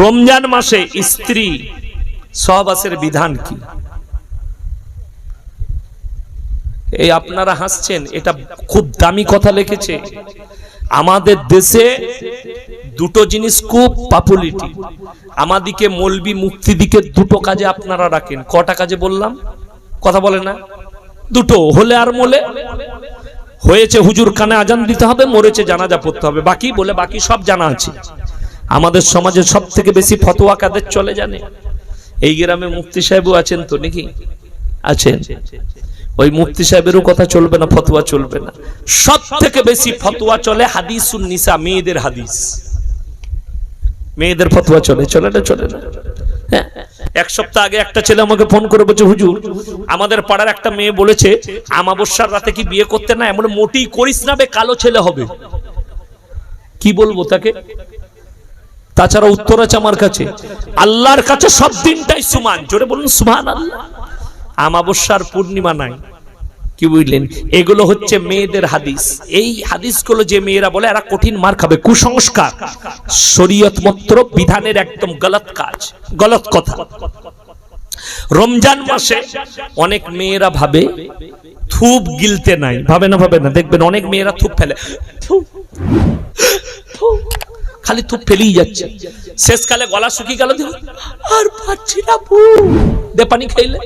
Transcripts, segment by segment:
রমজান মাসে স্ত্রী সহবাসের বিধান কি? এই আপনারা হাসছেন, এটা খুব দামি কথা লিখেছে। আমাদের দেশে দুটো জিনিস খুব পাপুলিটি আমাদিকে মলবি মুক্তি দিকে দুটো কাজে আপনারা রাখেন। কটা কাজে বললাম? কথা বলে না? দুটো, হলে আর মলে। হয়েছে হুজুর কানে আজান দিতে হবে, মরেছে জানাজা পড়তে হবে। বাকি বলে বাকি সব জানা আছে। আমাদের সমাজে সব থেকে বেশি ফতোয়া কাদের চলে জানে? এই গ্রামে মুফতি সাহেবও আছেন তো নাকি? আছেন। ওই মুফতি সাহেবেরও কথা চলবে না, ফতোয়া চলবে না। সব থেকে বেশি ফতোয়া চলে হাদিস নিসা, মেয়েদের হাদিস। মেয়েদের ফতোয়া চলে চলে না চলে না? হ্যাঁ এক সপ্তাহ আগে একটা ছেলে আমাকে ফোন করে বলছে, হুজুর, আমাদের পাড়ার একটা মেয়ে বলেছে, আমাবস্যার রাতে কি বিয়ে করতে না? এমন মোটেই করিস না বে, কালো ছেলে হবে। কি বলব তাকে? তাছাড়া উত্তর আছে আমার কাছে। আল্লাহর কাছে সব দিনটাই সমান। জোরে বলুন সুমান আল্লাহ আমাবস্যার পূর্ণিমা নাই। কি বুঝলেন? এগুলো হচ্ছে মেয়েদের হাদিস। এই হাদিসগুলো যে মেয়েরা বলে, এরা কঠিন মার খাবে। কুসংস্কার। শরীয়ত মন্ত্র বিধানের একদম গলত কাজ, গলত কথা। রমজান মাসে অনেক মেয়েরা ভাবে, থুপ গিলতে নাই। ভাবে না ভাবে না। দেখবেন অনেক মেয়েরা থুপ ফেলে। থুপ। খালি থুপ ফেলেই যাচ্ছে। শেষকালে গলা শুকিয়ে গেল আর পাচ্ছি না দে পানি খাইলে।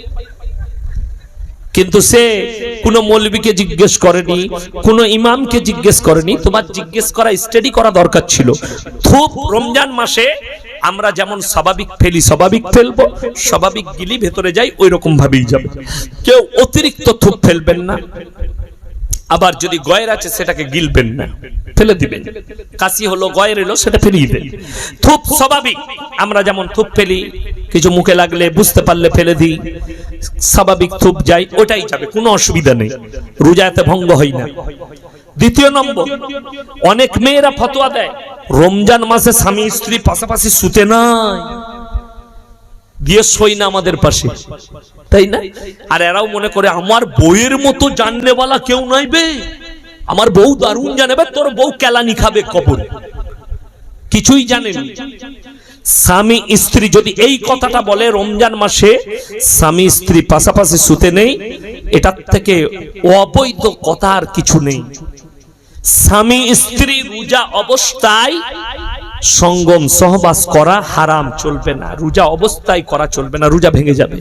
কিন্তু সে কোনো মৌলবীকে জিজ্ঞেস করেনি, কোনো ইমামকে জিজ্ঞেস করেনি। তোমার জিজ্ঞেস করা স্টাডি করা দরকার ছিল। থুপ, রমজান মাসে আমরা যেমন স্বাভাবিক ফেলি, স্বাভাবিক ফেলব, স্বাভাবিক গিলি ভেতরে যাই ওই রকম ভাবেই যাবে। কেউ অতিরিক্ত থুপ ফেলবেন না। আবার যদি গয়ের আছে, সেটাকে গিলবেন না। ফেলে দিবেন। কাশি হলো, গয়ের এলো, সেটা ফেলিয়ে দেন। থুপ স্বাভাবিক আমরা যেমন থুপ ফেলি, কিছু মুখে লাগলে বুঝতে পারলে ফেলে দিই। স্বাভাবিক থুপ যাই, ওটাই যাবে, কোনো অসুবিধা নেই। রোজাতে ভঙ্গ হয় না। দ্বিতীয় নম্বর, অনেক মেয়েরা ফতোয়া দেয়, রমজান মাসে স্বামী স্ত্রী পাশাপাশি শুতে নাই। দিয়ে সই না আমাদের পাশে। তাই না? আর এরাও মনে করে, আমার বইয়ের মতো জানলেওয়ালা কেউ নাই বে। আমার বউ দারুণ জানেবে তোর বউ কেলানি খাবে কবর। কিছুই জানেন স্বামী স্ত্রী যদি এই কথাটা বলে রমজান মাসে, স্বামী স্ত্রী পাশাপাশি শুতে নেই, এটার থেকে অবৈধ কথা আর কিছু নেই। স্বামী স্ত্রী রোজা অবস্থায় সঙ্গম সহবাস করা হারাম চলবে না। রোজা অবস্থায় করা চলবে না, রোজা ভেঙে যাবে।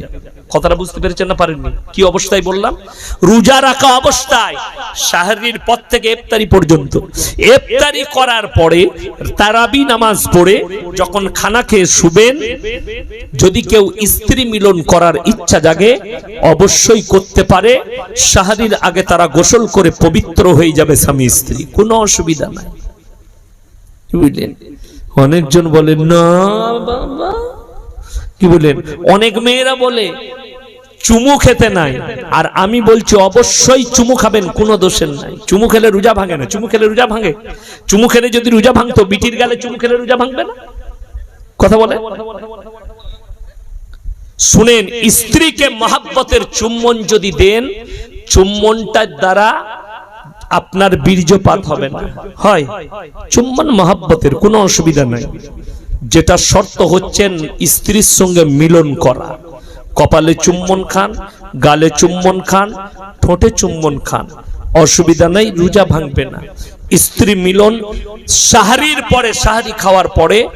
কথাটা বুঝতে পেরেছেন না পারেননি? কি অবস্থায় বললাম? রোজা রাখা অবস্থায় শাহরির পর থেকে ইফতারি পর্যন্ত। ইফতারি করার পরে তারাবি নামাজ পড়ে যখন খানা খেয়ে শুবেন, যদি কেউ স্ত্রী মিলন করার ইচ্ছা জাগে, অবশ্যই করতে পারে। শাহরির আগে তারা গোসল করে পবিত্র হয়ে যাবে স্বামী স্ত্রী। কোনো অসুবিধা নাই। বুঝলেন? অনেকজন বলেন না, বাবা। কি বলেন অনেক মেয়েরা বলে, চুমু খেতে নাই। আর আমি বলছি, অবশ্যই চুমু খাবেন, কোনো দোষের নাই। চুমু খেলে রোজা ভাঙে না। চুমু খেলে রোজা ভাঙে? চুমু খেলে যদি রোজা ভাঙতো, বিটির গালে চুমু খেলে রোজা ভাঙবে না? কথা বলে? শুনেন, স্ত্রীকে মহাব্বতের চুম্বন যদি দেন, চুম্বনটার দ্বারা আপনার বীর্যপাত হবে না। হয়। চুম্বন মহাব্বতের কোনো অসুবিধা নাই। যেটা শর্ত হচ্ছেন স্ত্রীর সঙ্গে মিলন করা। কপালে চুম্বন খান, গালে চুম্বন খান, ঠোঁটে চুম্বন খান। অসুবিধা নাই, রোজা ভাঙবে না। স্ত্রী মিলন, সাহারির পরে সাহারি খাওয়ার পরে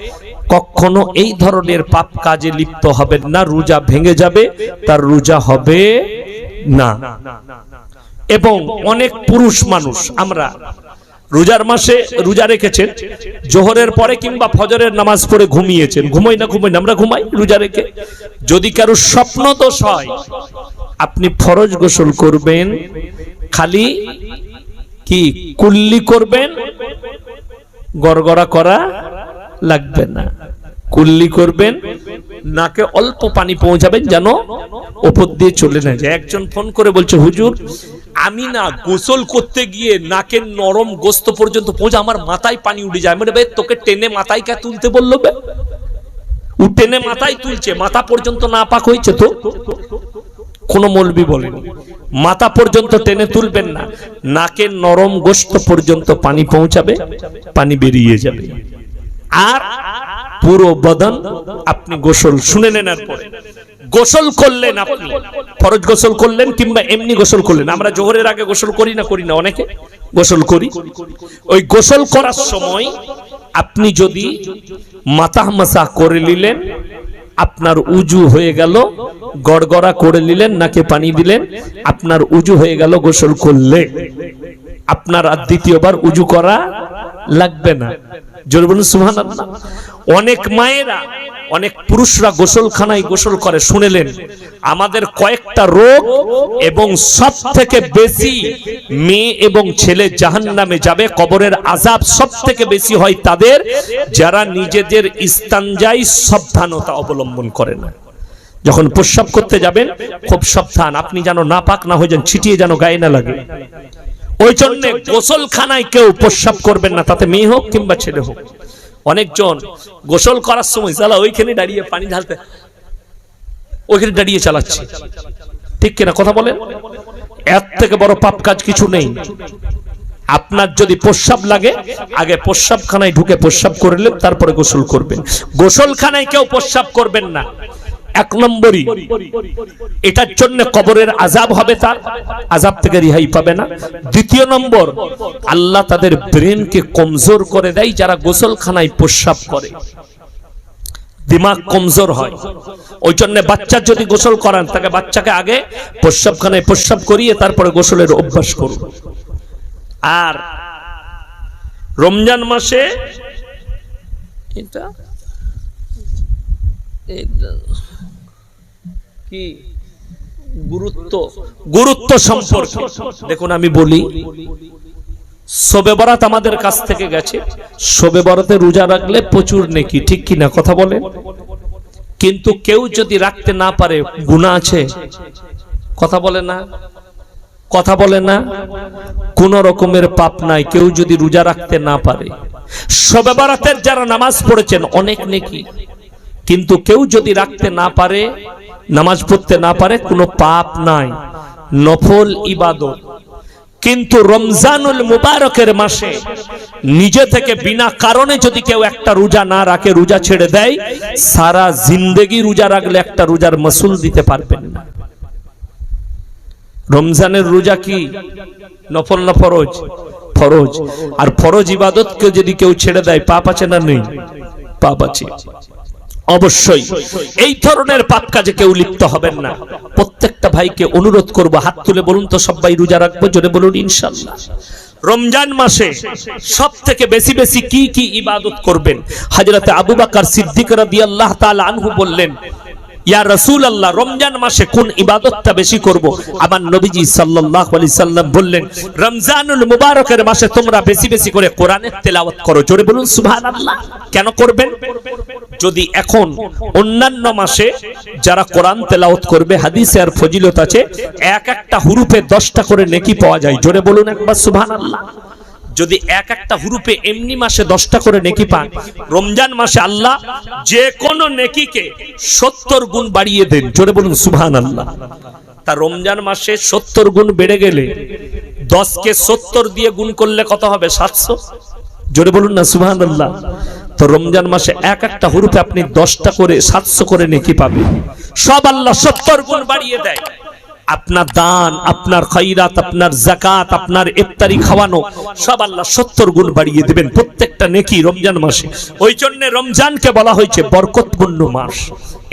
কখনো এই ধরনের পাপ কাজে লিপ্ত হবেন না, রোজা ভেঙে যাবে, তার রোজা হবে না। এবং অনেক পুরুষ মানুষ আমরা। রোজার মাসে রোজা রেখেছেন, জোহরের পরে কিংবা ফজরের নামাজ পড়ে ঘুমিয়েছেন। ঘুমাই না ঘুমাই না, আমরা ঘুমাই রোজা রেখে। যদি কারও স্বপ্ন দোষ হয়, আপনি ফরজ গোসল করবেন, খালি কি কুল্লি করবেন, গড়গড়া করা লাগবে না। কুল্লি করবেন, নাকে অল্প পানি পৌঁছাবেন যেন ওপর দিয়ে চলে না যায়। একজন ফোন করে বলছে, হুজুর, আমি না গোসল করতে গিয়ে নাকের নরম গোস্ত পর্যন্ত পৌঁছে আমার মাথায় পানি উঠে যায়। মানে ভাই তোকে টেনে মাথায় কে তুলতে বলল ও টেনে মাথায় তুলছে, মাথা পর্যন্ত না পাক হয়েছে তো? কোন মলবি বলেনি। মাথা পর্যন্ত টেনে তুলবেন না, নাকের নরম গোস্ত পর্যন্ত পানি পৌঁছাবে, পানি বেরিয়ে যাবে। আর পুরো বদন আপনি গোসল শুনে নেন পরে। গোসল করলেন আপনি। ফরজ গোসল করলেন কিংবা এমনি গোসল করলেন? আমরা জোহরের আগে গোসল করি না করি না, অনেকে গোসল করি। ওই গোসল করার সময় আপনি যদি মাথা মাসা করে নিলেন, আপনার উজু হয়ে গেল, গড়গড়া করে নিলেন, নাকে পানি দিলেন, আপনার উজু হয়ে গেল, গোসল করলে আপনার আর দ্বিতীয়বার উজু করা লাগবে না। বলুন অনেক মায়েরা, অনেক পুরুষরা গোসলখানায় গোসল করে, শুনেলেন, আমাদের কয়েকটা রোগ এবং সব থেকে বেশি মেয়ে এবং ছেলে জাহান নামে যাবে, কবরের আজাব সব থেকে বেশি হয় তাদের, যারা নিজেদের ইস্তানজাই সাবধানতা অবলম্বন করে না। যখন প্রস্রাব করতে যাবেন, খুব সাবধান, আপনি যেন না পাক না হয়ে যান, ছিটিয়ে যেন গায়ে না লাগে। ওই জন্য গোসলখানায় কেউ প্রস্রাব করবেন না, তাতে মেয়ে হোক কিংবা ছেলে হোক। অনেকজন গোসল করার সময় সালা ওইখানে দাঁড়িয়ে পানি ঢালতে ওইখানে দাঁড়িয়ে চালাচ্ছে। ঠিক কিনা কথা বলেন? এর থেকে বড় পাপ কাজ কিছু নেই। আপনার যদি প্রস্রাব লাগে, আগে প্রস্রাবখানায় ঢুকে প্রস্রাব করলেন তারপরে গোসল করবেন। গোসলখানায় কেউ প্রস্রাব করবেন না। এক নম্বরই। এটার জন্য কবরের আজাব হবে তার আজাব থেকে রিহাই পাবে না। দ্বিতীয় নম্বর, আল্লাহ তাদের ব্রেনকে কমজোর করে দেয় যারা গোসলখানায় প্রস্রাব করে। দিমাগ কমজোর হয়। ওই জন্য বাচ্চার যদি গোসল করান, তাকে বাচ্চাকে আগে প্রস্রাবখানায় প্রস্রাব করিয়ে তারপরে গোসলের অভ্যাস করুন। আর রমজান মাসে এটা কি? গুরুত্ব। গুরুত্ব সম্পর্কে। দেখুন আমি বলি শোবে বরাত আমাদের কাছ থেকে গেছে। শোবে বরাতে রোজা রাখলে প্রচুর নেকি ঠিক কি না কথা বলে? কিন্তু কেউ যদি রাখতে না পারে গুণা আছে? কথা বলে না? কথা বলে না? কোন রকমের পাপ নাই কেউ যদি রোজা রাখতে না পারে। শবে বরাতের যারা নামাজ পড়েছেন অনেক নেকি। কিন্তু কেউ যদি রাখতে না পারে, নামাজ পড়তে না পারে, কোনো পাপ নাই। নফল ইবাদত। কিন্তু রমজানুল মুবারকের মাসে নিজে থেকে বিনা কারণে যদি কেউ একটা রোজা না রাখে, রোজা ছেড়ে দেয়, সারা জিন্দেগি রোজা রাখলে একটা রোজার মাসুল দিতে পারবেন না। রমজানের রোজা কি? নফল না ফরজ? ফরজ। আর ফরজ ইবাদতকে যদি কেউ ছেড়ে দেয়, পাপ আছে না নেই? পাপ আছে। অবশ্যই। এই ধরনের পাপ কাজে কেউ লিপ্ত হবেন না। প্রত্যেকটা ভাইকে অনুরোধ করব, হাত তুলে বলুন তো সবাই রোজা রাখব, জোরে বলুন, ইনশাল্লাহ। রমজান মাসে সব থেকে বেশি বেশি কি কি ইবাদত করবেন? হাজরতে আবু বাকার সিদ্দিক রাদিয়াল্লাহু তাআলা আনহু বললেন ইয়া রসুল আল্লাহ রমজান মাসে কোন ইবাদতটা বেশি করব? আমার নবীজি সাল্লাল্লাহু আলাইহি সাল্লাম বললেন, রমজানুল মুবারকের মাসে তোমরা বেশি বেশি করে কোরআনের তেলাওয়াত করো। জোরে বলুন, সুবহানাল্লাহ। কেন করবেন? যদি এখন অন্যান্য মাসে যারা কোরআন তেলাওয়াত করবে, হাদিসে আর ফজিলত আছে, এক একটা হুরুফে দশটা করে নেকি পাওয়া যায়। জোরে বলুন একবার, সুবহানাল্লাহ। যদি এক একটা হুরুপে এমনি মাসে দশটা করে নেকি পান, রমজান মাসে আল্লাহ যে কোনো নেকিকে সত্তর গুণ বাড়িয়ে দেন। জোরে বলুন সুবহান আল্লাহ তা রমজান মাসে সত্তর গুণ বেড়ে গেলে দশকে সত্তর দিয়ে গুণ করলে কত হবে? সাতশো? জোরে বলুন না সুবহান আল্লাহ তো রমজান মাসে এক একটা হুরুপে আপনি দশটা করে, সাতশো করে নেকি পাবেন। সব আল্লাহ সত্তর গুণ বাড়িয়ে দেয়। আপনার দান, আপনার খৈরাত, আপনার জাকাত আপনার ইফতারি খাওয়ানো, সব আল্লাহ সত্তর গুণ বাড়িয়ে দিবেন প্রত্যেকটা নেকি রমজান মাসে। ওই জন্য রমজানকে বলা হয়েছে বরকতপূর্ণ মাস।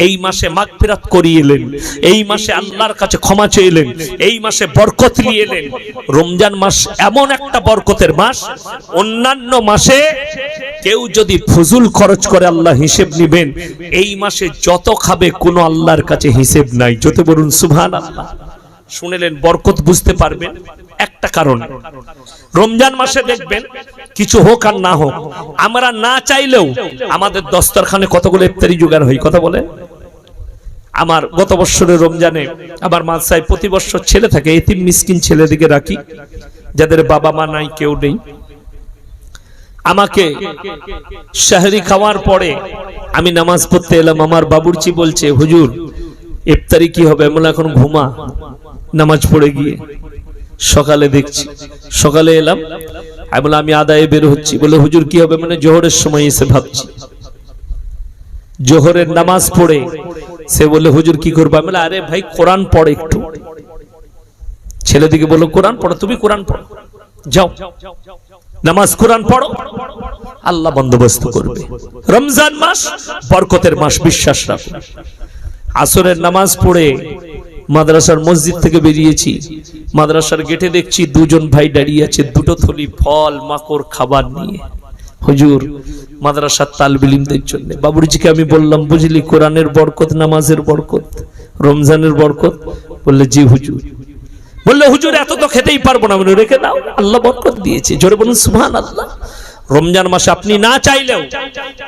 এই মাসে মাগফিরাত করিয়ে এলেন, এই মাসে আল্লাহর কাছে ক্ষমা চেয়েলেন এই মাসে বরকত নিয়ে এলেন। রমজান মাস এমন একটা বরকতের মাস, অন্যান্য মাসে কেউ যদি ফজুল খরচ করে আল্লাহ হিসেব নিবেন, এই মাসে যত খাবে কোনো আল্লাহর কাছে হিসেব নাই। যত বলুন সুবহান আল্লাহ শুনেলেন বরকত বুঝতে পারবেন একটা কারণ। রমজান মাসে দেখবেন কিছু হোক আর না হোক, আমরা না চাইলেও আমাদের দস্তরখানে কতগুলো ইফতারি জোগাড় হয়, কথা বলে? আমার গত বছরের রমজানে আমার মাদ্রাসায় প্রতি বছর ছেলে থাকে, এতিম মিসকিন ছেলেদিকে রাখি, যাদের বাবা মা নাই, কেউ নেই। আমাকে শাহরি খাওয়ার পরে আমি নামাজ পড়তে এলাম, আমার বাবুর্চি বলছে, হুজুর, ইফতারি কি হবে? বলে এখন ঘুমা। নামাজ পড়ে গিয়ে সকালে দেখছি। সকালে এলাম। আমি বলে আমি আদায়ে বের হচ্ছি। বলে হুজুর কি হবে? মানে জোহরের সময় এসে ভাবছি। জোহরের নামাজ পড়ে সে বলে হুজুর কি করব? আমি বললাম, আরে ভাই কোরআন পড়ে একটু। ছেলেদিকে বলল কোরআন পড়ো তুমি কোরআন পড়ো। যাও। নামাজ কোরআন পড়ো। আল্লাহ বন্দোবস্ত করবে। রমজান মাস বরকতের মাস বিশ্বাস রাখো। আসরের নামাজ পড়ে মাদ্রাসার মসজিদ থেকে বেরিয়েছি। মাদ্রাসার গেটে দেখছি দুজন ভাই দাঁড়িয়ে আছে, দুটো থলি, ফল, মাকড়, খাবার নিয়ে। হুজুর, মাদ্রাসার তালবিলিমদের জন্য। বাবুরজিকে আমি বললাম, বুঝলি, কোরআনের বরকত, নামাজের বরকত, রমজানের বরকত? বললে, জি হুজুর। বললে, হুজুর, এত তো খেতেই পারব না। রেখে দাও, আল্লাহ বরকত দিয়েছে। জোরে বলুন সুবহান আল্লাহ রমজান মাসে আপনি না চাইলেও,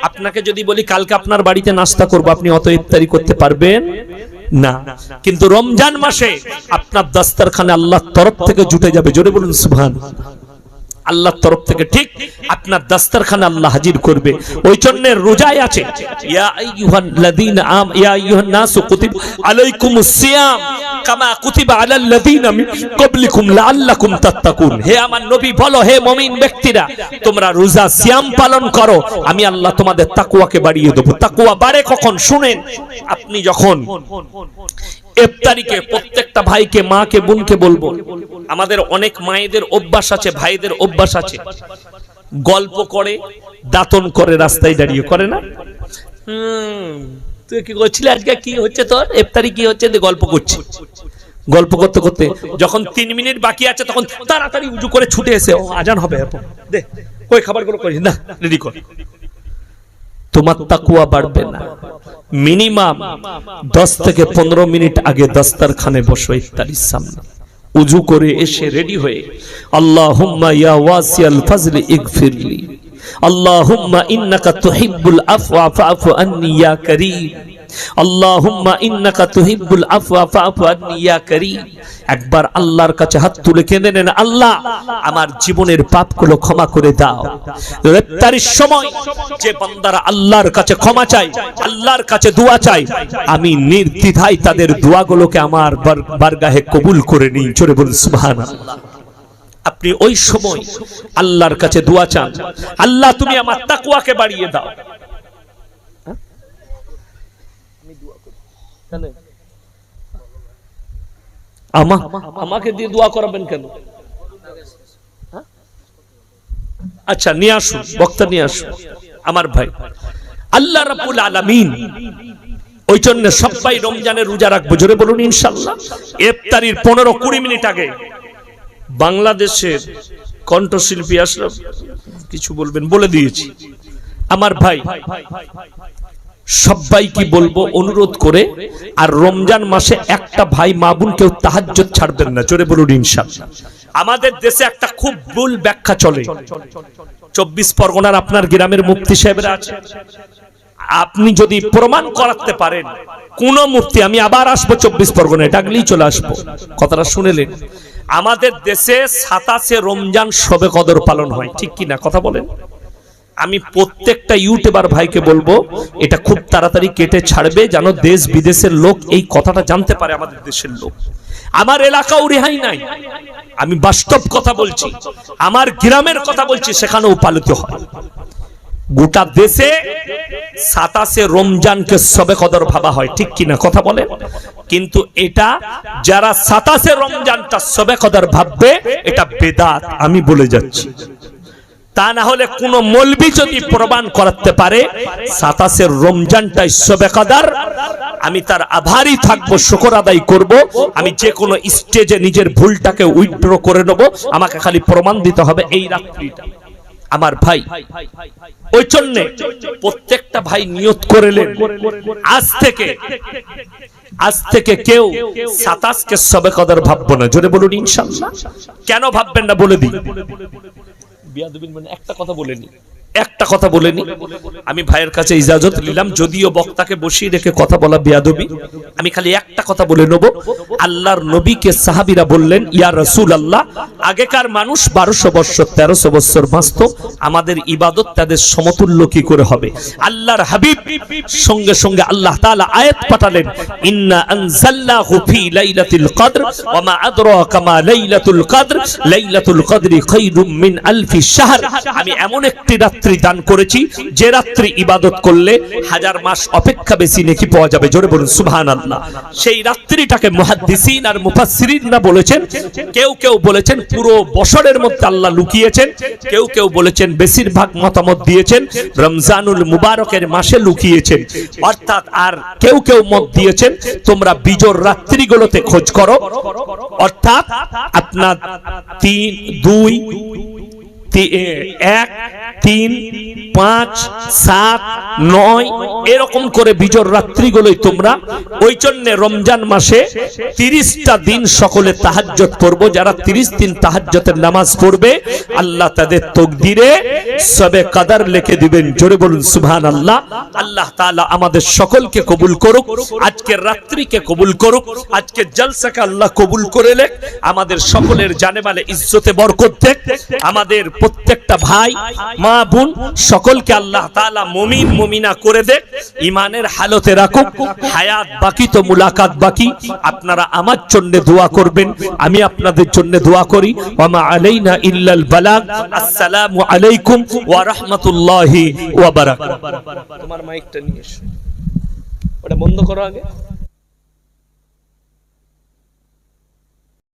আপনাকে যদি বলি, কালকে আপনার বাড়িতে নাস্তা করব, আপনি অত ইফতারি করতে পারবেন? না। কিন্তু রমজান মাসে আপনার দাস্তারখানে আল্লাহর তরফ থেকে জুটে যাবে। জোরে বলুন সুবহান। আল্লাহর তরফ থেকে ঠিক আপনার দাস্তারখানে আল্লাহ হাজির করবে। ওই জন্য রোজায় আছে, ইয়া আইয়ুহাল্লাযীনা আম, ইয়া আইয়ুহান কুতিব আলাইকুমুস সিয়াম কামা কুতিবা আলাল্লাযীনা মিন ক্বাবলিকুম লাআল্লাকুম তাত্তাকুন। হে আমার নবী, বলো, হে মুমিন ব্যক্তিরা, তোমরা রোজা সিয়াম পালন করো, আমি আল্লাহ তোমাদের তাকওয়াকে বাড়িয়ে দেব। তাকওয়া বাড়ে কখন? শুনেন, আপনি যখন ইফতারিকে প্রত্যেকটা ভাইকে, মাকে, বোনকে বলব, আমাদের অনেক মায়েদের অভ্যাস আছে, ভাইদের অভ্যাস আছে। গল্প করে, দাতন করে, রাস্তায় দাঁড়িয়ে করে না? তুই কি করছিলি আজকে কি হচ্ছে তোর? ইফতারি কি হচ্ছে? গল্প করছি গল্প করতে করতে, যখন তিন মিনিট বাকি আছে, তখন তাড়াতাড়ি উজু করে ছুটে এসে, ও আজান হবে দে, কই খাবারগুলো করিস না, রেডি কর। তোমার তাকুয়া বাড়বে না। মিনিমাম দশ থেকে পনেরো মিনিট আগে দস্তারখানে বসো ইফতারির সামনে। উজু করে এসে রেডি হয়ে আল্লাহ হুম্মা ইয়া ওয়াসিয়াল ফাজলি ইগফিরলি। আল্লাহুম্মা ইন্নাকা তুহিব্বুল আফওয়া ফাফু আন্নি ইয়া কারীম। আল্লাহুম্মা ইন্নাকা তুহিব্বুল আফওয়া ফাফু আন্নি, ইয়া কারীম। একবার আল্লাহর কাছে হাত তুলে কেঁদে নেন, আল্লাহ, আমার জীবনের পাপগুলো ক্ষমা করে দাও। ইফতারির সময় যে বান্দারা আল্লাহর কাছে ক্ষমা চায়, আল্লাহর কাছে দোয়া চায়, আমি নির্দ্বিধায় তাদের দোয়াগুলোকে আমার বার- বারগাহে কবুল করে নিই। চলে বলুন, সুবহানাল্লাহ। আপনি ওই সময় আল্লাহর কাছে দোয়া চান, আল্লাহ, তুমি আমার তাকওয়াকে বাড়িয়ে দাও। আমা আমাকে দিয়ে দোয়া করাবেন কেন? হ্যাঁ? আচ্ছা নিয়ে আসুন বক্তা নিয়ে আসুন আমার ভাই। আল্লাহ রাব্বুল আলামিন ওই জন্য সবাই রমজানের রোজা রাখব জোরে বলুন ইনশাল্লাহ ইফতারির পনেরো কুড়ি মিনিট আগে বাংলাদেশের কণ্ঠশিল্পী আসলাম কিছু বলবেন? বলে দিয়েছি। আমার ভাই সবাই কি বলব অনুরোধ করে, আর রমজান মাসে একটা ভাই মা বোন কেউ তাহাজ্জুদ ছাড়বেন না। জোরে বলুন ইনশাআল্লাহ। আমাদের দেশে একটা খুব ভুল ব্যাখ্যা চলে। চব্বিশ পরগনার আপনার গ্রামের মুফতি সাহেবরা আছে। আপনি যদি প্রমাণ করাতে পারেন, কোন মুফতি, আমি আবার আসব চব্বিশ পরগনায়, ডাকলেই চলে আসব। কথাটা শুনেলেন। আমাদের দেশে সাতাশে রমজান সবে কদর পালন হয়, ঠিক কি না কথা বলেন। আমি প্রত্যেকটা ইউটিউবার ভাইকে বলব, এটা খুব তাড়াতাড়ি কেটে ছাড়বে যেন দেশ বিদেশের লোক এই কথাটা জানতে পারে আমাদের দেশের লোক। আমার এলাকাও রেহাই নাই। আমি বাস্তব কথা বলছি। আমার গ্রামের কথা বলছি, সেখানেও পালিত হয়। গোটা দেশে সাতাশে রমজানকে সবে কদর ভাবা হয়, ঠিক কিনা কথা বলে? কিন্তু এটা যারা সাতাশে রমজানটা সবে কদর ভাববে, এটা বেদাত, আমি বলে যাচ্ছি। তা না হলে কোন মলবি যদি প্রমাণ করাতে পারে সাতাশের রমজানটাই সবে কদর আমি তার আভারই থাকব, শুকর আদায় করব। আমি যে কোনো স্টেজে নিজের ভুলটাকে উইথড্র করে নেব। আমাকে খালি প্রমাণ দিতে হবে এই রাত্রিটা। আমার ভাই, ওই জন্যে প্রত্যেকটা ভাই নিয়ত করেলেন আজ থেকে আজ থেকে কেউ সাতাশকে সবে কদর ভাববো না। জোরে বলুন ইনশাল্লাহ। কেন ভাববেন না বলে দিই? বিয়াদবিন মানে একটা কথা বলেনি। একটা কথা বলেনি। আমি ভাইয়ের কাছে ইজাজত নিলাম, যদিও বক্তাকে বসিয়ে রেখে কথা বলা বিয়াদবি। আমি খালি একটা কথা বলে নেব, আল্লাহর নবীকে সাহাবিরা বললেন, ইয়া রসুল আল্লাহ আগেকার মানুষ বারোশো বৎসর, তেরোশো বৎসর বাঁচত, আমাদের ইবাদত তাদের সমতুল্য কি করে হবে? আল্লাহর হাবিব সঙ্গে সঙ্গে আল্লাহ তাআলা আয়াত পাঠালেন, ইন্না আনজালনাহু ফি লাইলাতিল কদর, ওয়া মা আদরাকা মা লাইলাতুল কদর, লাইলাতুল কদরি খায়রুম মিন আলফি শাহর। আমি এমন একটি রাত রাত্রি দান করেছি। যে রাত্রি ইবাদত করলে হাজার মাস অপেক্ষা বেশি নেকি পাওয়া যাবে। জোরে বলুন, সুবহানাল্লাহ। সেই রাত্রিটাকে মুহাদ্দিসিন আর মুফাসসিরিনরা বলেছেন, কেউ কেউ বলেছেন পুরো বছরের মধ্যে আল্লাহ লুকিয়েছেন, কেউ কেউ বলেছেন বেশিরভাগ মতামত দিয়েছেন, রমজানুল মুবারকের মাসে লুকিয়েছেন। অর্থাৎ আর কেউ কেউ মত দিয়েছেন, তোমরা বিজোর রাত্রিগুলোতে খোঁজ করো। অর্থাৎ আপনার তিন, দুই এক, তিন, পাঁচ, সাত, নয়, এরকম করে বিজোর রাত্রিগুলোই তোমরা। ওই জন্য রমজান মাসে তিরিশটা দিন সকলে তাহাজ্জত যারা তিরিশ দিন নামাজ পড়বে, আল্লাহ তাদের সবে কাদার লিখে দিবেন। জোরে বলুন আল্লাহ আল্লাহ আমাদের সকলকে কবুল করুক আজকের রাত্রিকে কবুল করুক আজকের জলসাকে আল্লাহ কবুল করে লেখ আমাদের সকলের জানে মালে ইজ্জতে বরকত দেখ আমাদের প্রত্যেকটা ভাই, মা, বোন, সকলকে আল্লাহ তাআলা মুমিন, মুমিনা করে দেখ ইমানের হালতে রাখুক, হায়াত বাকি তো মুলাকাত বাকি, আপনারা আমার জন্য দোয়া করবেন, আমি আপনাদের জন্য দোয়া করি, ওয়ামা আলাইনা ইল্লাল বালাগ, আসসালামু আলাইকুম ওয়া রাহমাতুল্লাহি ওয়া বারাকাতুহু। তোমার মাইকটা নিয়ে এসো। ওটা বন্ধ করো আগে।